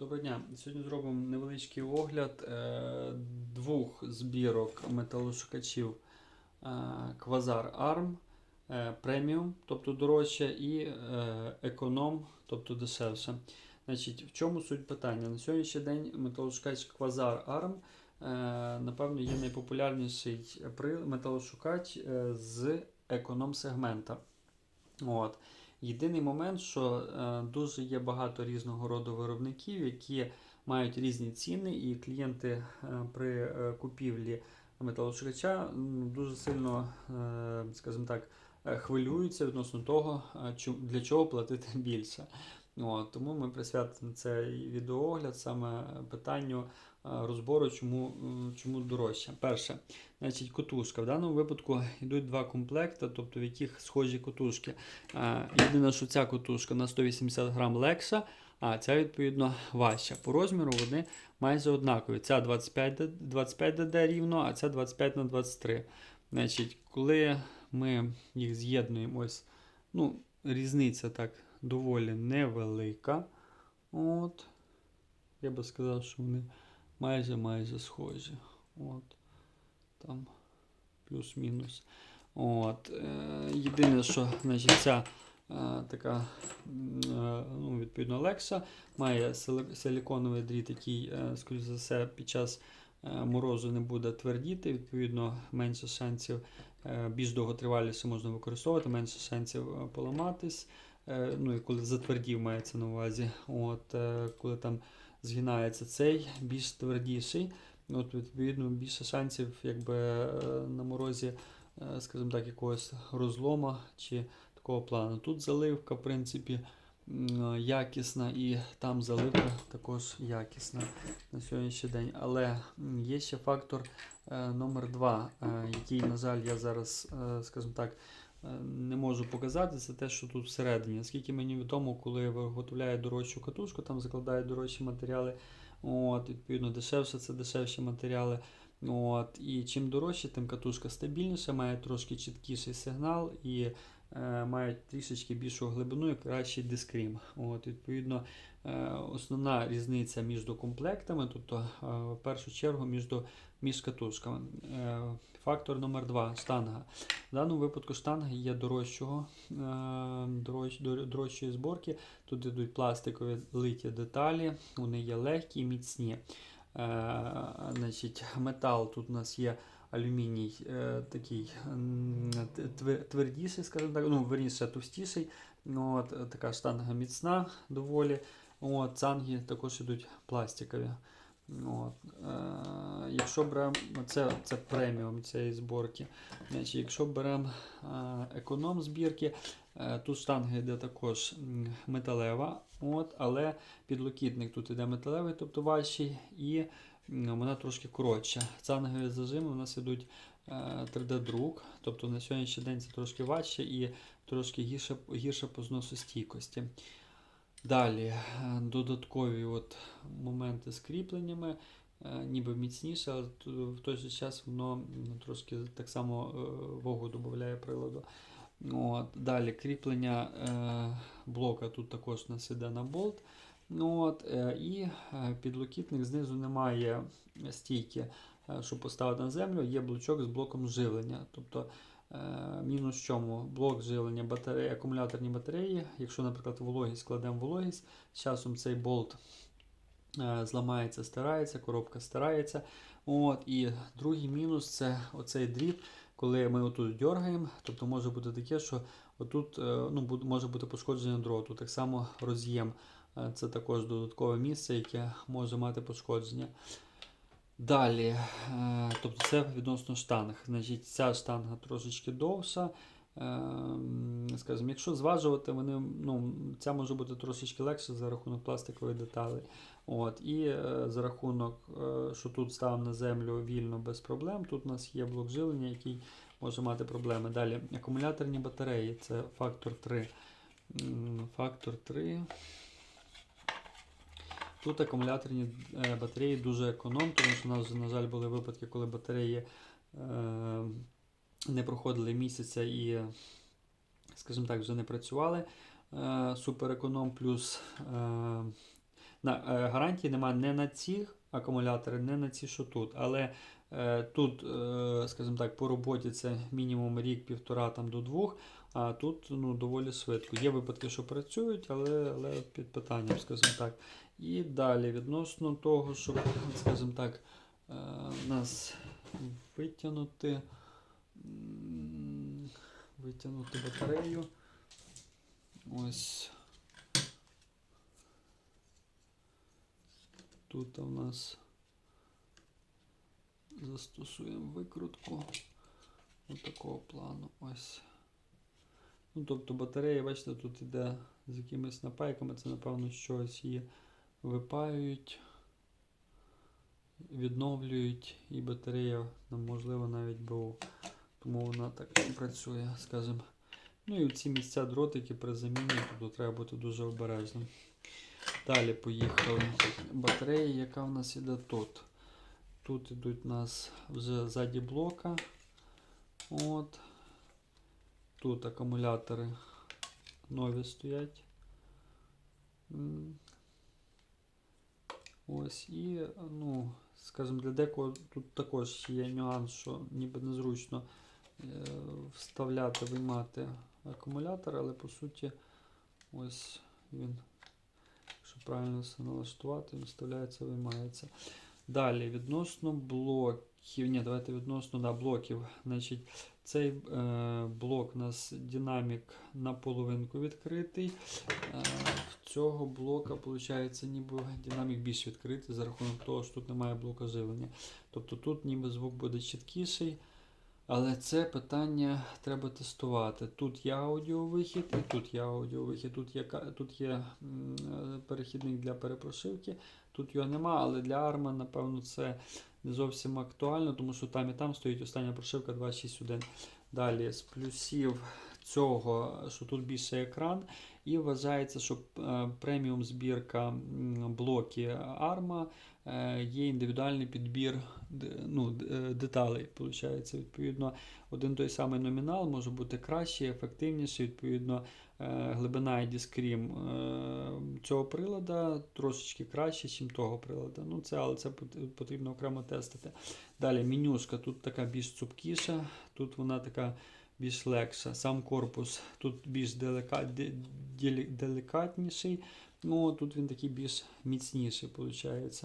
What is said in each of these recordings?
Доброго дня. Сьогодні зробимо невеличкий огляд е, двох збірок металошукачів е, Quasar ARM е, Premium, тобто дорожче, і е, Econom, тобто дешевше. Значить, в чому суть питання? На сьогоднішній день металошукач Quasar ARM напевно є найпопулярніший металошукач з економ сегмента. От. Єдиний момент, що е, дуже є багато різного роду виробників, які мають різні ціни, і клієнти е, при е, купівлі металошукача дуже сильно, скажімо так, хвилюються відносно того, для чого платити більше. От, тому ми присвятимо цей відеоогляд саме питанню розбору, чому, м, чому дорожче. Перше, значить, котушка. В даному випадку йдуть два комплекти, тобто в яких схожі котушки. Е, Єдине, що ця котушка на 180 грам легша, а ця відповідно важча. По розміру вони майже однакові. Ця 25, д- 25 ДД рівно, а ця 25 на 23. Значить, коли ми їх з'єднуємо, ось, ну, різниця так доволі невелика. От. Я би сказав, що вони майже майже схожі. От. Там плюс-мінус. От. Е, єдине, що значить, ця е, така е, ну, відповідно легша, має сили- силіконовий дріт, який, скоріш за все, під час морозу не буде твердіти, відповідно, менше шансів, більш довготриваліше можна використовувати, менше шансів поламатись. Ну і коли затвердів мається на увазі, от, коли там згинається цей більш твердіший, от, відповідно, більше шансів якби, е, на морозі е, скажімо так, якогось розлома чи такого плану. Тут заливка, в принципі, якісна, і там заливка також якісна на сьогоднішній день. Але є ще фактор е, номер два, який, на жаль, я зараз, скажімо так, не можу показати, це те, що тут всередині. Наскільки мені відомо, коли виготовляють дорожчу катушку, там закладають дорожчі матеріали. От, відповідно, дешевше це дешевші матеріали. От, і чим дорожче, тим катушка стабільніша, має трошки чіткіший сигнал і е, має трішечки більшу глибину і кращий дискрім. От, відповідно, е, основна різниця між комплектами, тобто е, в першу чергу між, між катушками. Е, фактор номер два штанга. В даному випадку штанга є дорожчого, е, дорож, дорожчої зборки. Тут йдуть пластикові литі деталі, вони є легкі і міцні. Е, значить, метал тут у нас є алюміній е, такий твердіший, скажімо так, ну, верніше товстіший. Ну, От, така штанга міцна доволі. От, цанги також ідуть пластикові. От, е, якщо беремо, це, це преміум цієї зборки. Значить, якщо беремо е, економ збірки, е, тут штанга йде також металева, от, але підлокітник тут йде металевий, тобто важчий, і вона трошки коротша. Цангові зажими у нас ідуть е, 3D-друк, тобто на сьогоднішній день це трошки важче і трошки гірше, гірше по зносу стійкості. Далі е, додаткові от моменти з кріпленнями, е, ніби міцніше, але в той же час воно трошки так само е, вагу додає приладу. От, далі кріплення блока тут також у нас іде на болт. Ну, от, і підлокітник знизу немає стійки, щоб поставити на землю, є блочок з блоком живлення. Тобто мінус в чому? Блок живлення батареї, акумуляторні батареї. Якщо, наприклад, вологість складемо вологість, з часом цей болт е, зламається, стирається, коробка стирається. От, і другий мінус це оцей дріт, коли ми отут дергаємо, тобто може бути таке, що отут е, ну, може бути пошкодження дроту. Так само роз'єм. Е, Це також додаткове місце, яке може мати пошкодження. Далі, е, тобто це відносно штанг. Значить, ця штанга трошечки довша. Ем, Скажімо, якщо зважувати, вони, ну, ця може бути трошечки легше за рахунок пластикової деталі. От, і е, за рахунок, е, що тут ставимо на землю вільно без проблем. Тут у нас є блок живлення, який може мати проблеми. Далі, акумуляторні батареї це фактор 3. Фактор 3. Тут акумуляторні е, батареї дуже економ, тому що у нас, на жаль, були випадки, коли батареї е, не проходили місяця і, скажімо так, вже не працювали. Е, супереконом плюс на, гарантії немає не на ці акумулятори, не на ці, що тут. Але е, тут, е, скажімо так, по роботі це мінімум рік-півтора там, до двох, а тут ну, доволі швидко. Є випадки, що працюють, але, але під питанням, скажімо так. І далі, відносно того, щоб, скажімо так, е, нас витягнути, витягнути батарею. Ось. Тут у нас застосуємо викрутку ось такого плану. Ось. Ну, тобто батарея, бачите, тут іде з якимись напайками, це напевно щось її випаюють, відновлюють, і батарея, ну, можливо, навіть БУ. Тому вона так працює, скажімо. Ну і в ці місця дротики при заміні, тобто треба бути дуже обережним. Далі поїхали. Батарея, яка в нас іде тут. Тут йдуть у нас вже ззаді блока. От. Тут акумулятори нові стоять. Ось і, ну, скажімо, для декого тут також є нюанс, що ніби незручно е, вставляти, виймати акумулятор, але по суті ось він, правильно все налаштувати, він вставляється, виймається. Далі, відносно блоків. Ні, давайте відносно да, блоків. Значить, цей е, блок у нас динамік на половинку відкритий. Е, цього блока, виходить, ніби динамік більш відкритий за рахунок того, що тут немає блока живлення. Тобто тут ніби звук буде чіткіший. Але це питання треба тестувати. Тут є аудіовихід і тут є аудіовихід. Тут є, тут є е, перехідник для перепрошивки. Тут його нема, але для ARMA, напевно, це не зовсім актуально, тому що там і там стоїть остання прошивка 261. Далі з плюсів цього, що тут більше екран, і вважається, що е, преміум збірка блоки е, є індивідуальний підбір ну, е, деталей. Получається, відповідно, один той самий номінал може бути кращий, ефективніший. Відповідно, е, глибина і дискрім е, цього прилада трошечки краще, ніж того прилада. Ну, це, але це потрібно окремо тестити. Далі менюшка тут така більш цупкіша, тут вона така більш легша. Сам корпус тут більш делика, де- делі- делікатніший. Ну, тут він такий більш міцніший, виходить.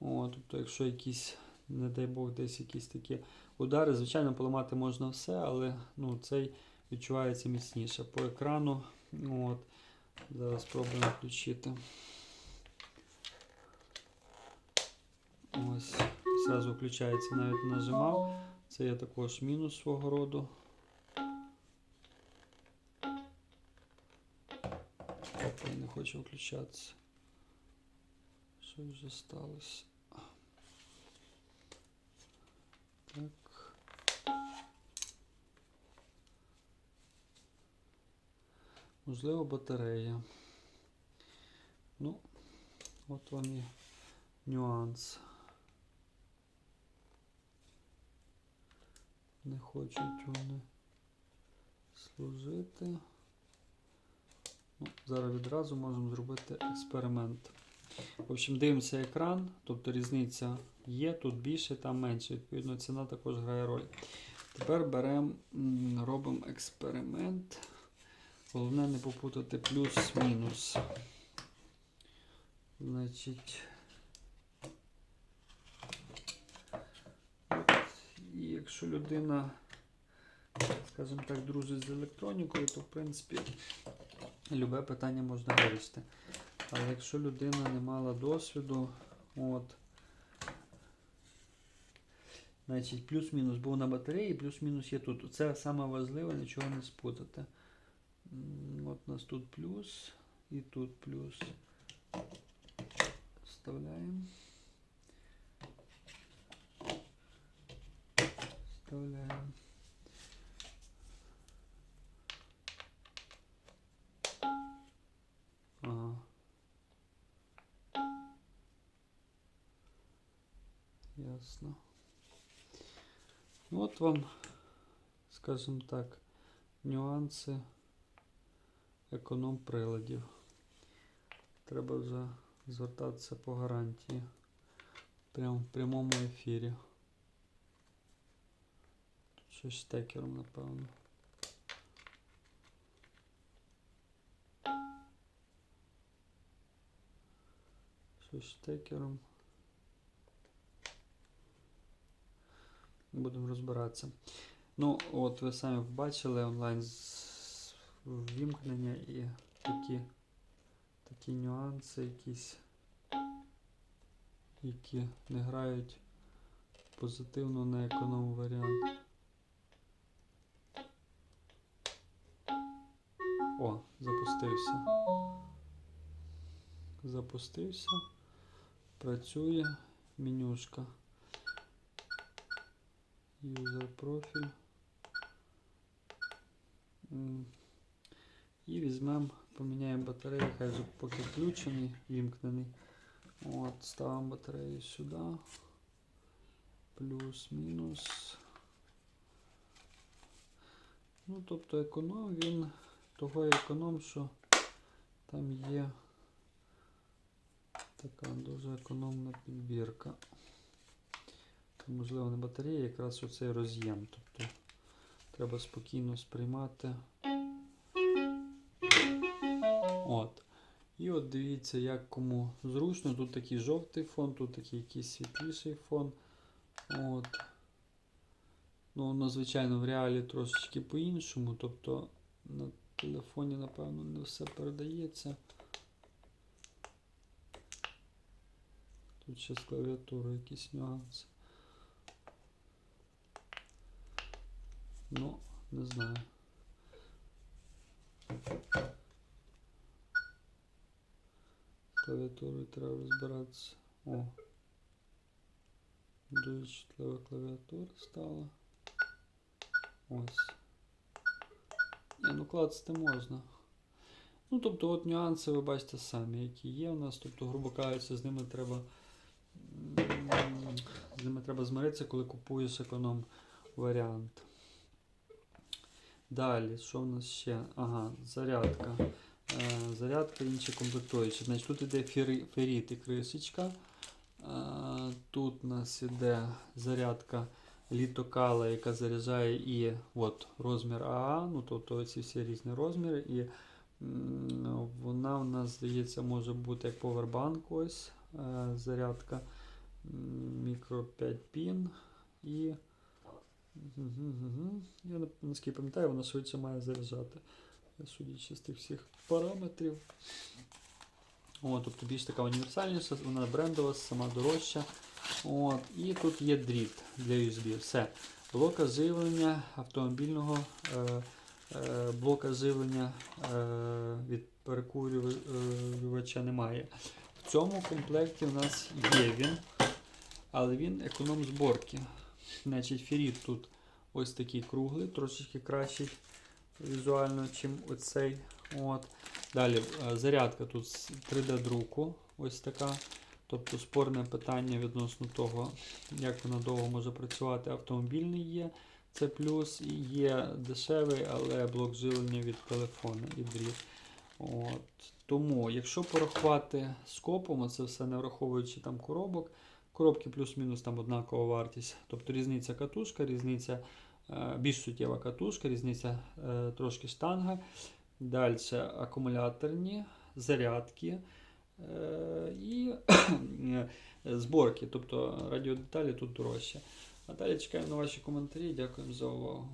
О, тобто, якщо якісь, не дай Бог, десь якісь такі удари, звичайно, поламати можна все, але ну, цей відчувається міцніше. По екрану, от, зараз спробуємо включити. Ось, зразу включається, навіть нажимав. Це є також мінус свого роду. Хоче включатися. Що вже сталося? Так. Можливо, батарея. Ну, от вам і нюанс. Не хочуть вони служити. Ну, зараз відразу можемо зробити експеримент. В общем, дивимося екран, тобто різниця є, тут більше, там менше. Відповідно, ціна також грає роль. Тепер беремо, робимо експеримент. Головне не попутати плюс-мінус. Значить. Якщо людина, скажімо так, дружить з електронікою, то в принципі любе питання можна вирішити. Але якщо людина не мала досвіду, от, значить плюс-мінус був на батареї, плюс-мінус є тут. Це саме важливе, нічого не спутати. От у нас тут плюс і тут плюс. Вставляємо. Вставляємо. Ясно. Ну, От вам, скажімо так, нюанси економ приладів. Треба вже звертатися по гарантії. Прямо в прямому ефірі. Тут щось з напевно. Щось з Будемо розбиратися. Ну, от ви самі побачили онлайн ввімкнення і такі, такі нюанси якісь, які не грають позитивно на економ варіант. О, запустився. Запустився. Працює менюшка. User профіль. І візьмемо, поміняємо батарею, хай вже поки включений, вімкнений. От, ставимо батарею сюди. Плюс-мінус. Ну, тобто економ він того економ, що там є така дуже економна підбірка. Це, можливо, не батарея, якраз оцей роз'єм. Тобто треба спокійно сприймати. От. І от дивіться, як кому зручно. Тут такий жовтий фон, тут такий якийсь світліший фон. От. Ну, звичайно, в реалі трошечки по-іншому. Тобто на телефоні, напевно, не все передається. Тут ще з клавіатурою якісь нюанси. Ну, не знаю. З Клавіатурою треба розбиратися. О. Дуже чутлива клавіатура стала. Ось. Ні, ну клацати можна. Ну, тобто, от нюанси ви бачите самі, які є у нас. Тобто, грубо кажучи, з ними треба. З ними треба змиритися, коли купуєш економ варіант. Далі, що в нас ще? Ага, зарядка. Е, зарядка інші комплектуючі. Значить, тут іде феріт і крисочка. Е, тут у нас іде зарядка літокала, яка заряджає і от, розмір АА, ну тобто ці всі різні розміри. І вона у нас, здається, може бути як повербанк ось е, зарядка. Мікро 5 пін і. Я наскільки пам'ятаю, вона швидше має заряджати. Судячи з тих всіх параметрів. О, тобто більш така універсальніша, вона брендова, сама дорожча. От, і тут є дріт для USB. Все. Блока живлення автомобільного е, е, блока живлення е, від перекурювача немає. В цьому комплекті у нас є він, але він економ зборки. Значить, феріт тут ось такий круглий, трошечки кращий візуально, чим оцей. От. Далі е, зарядка тут з 3D-друку, ось така. Тобто спорне питання відносно того, як вона довго може працювати. Автомобільний є, це плюс, і є дешевий, але блок живлення від телефону і дріт. От. Тому, якщо порахувати скопом, це все не враховуючи там коробок, коробки плюс-мінус там однакова вартість. Тобто різниця катушка, різниця е, більш суттєва катушка, різниця е, трошки штанга. Далі акумуляторні, зарядки е, і зборки, тобто радіодеталі тут дорожче. А далі чекаємо на ваші коментарі. Дякуємо за увагу.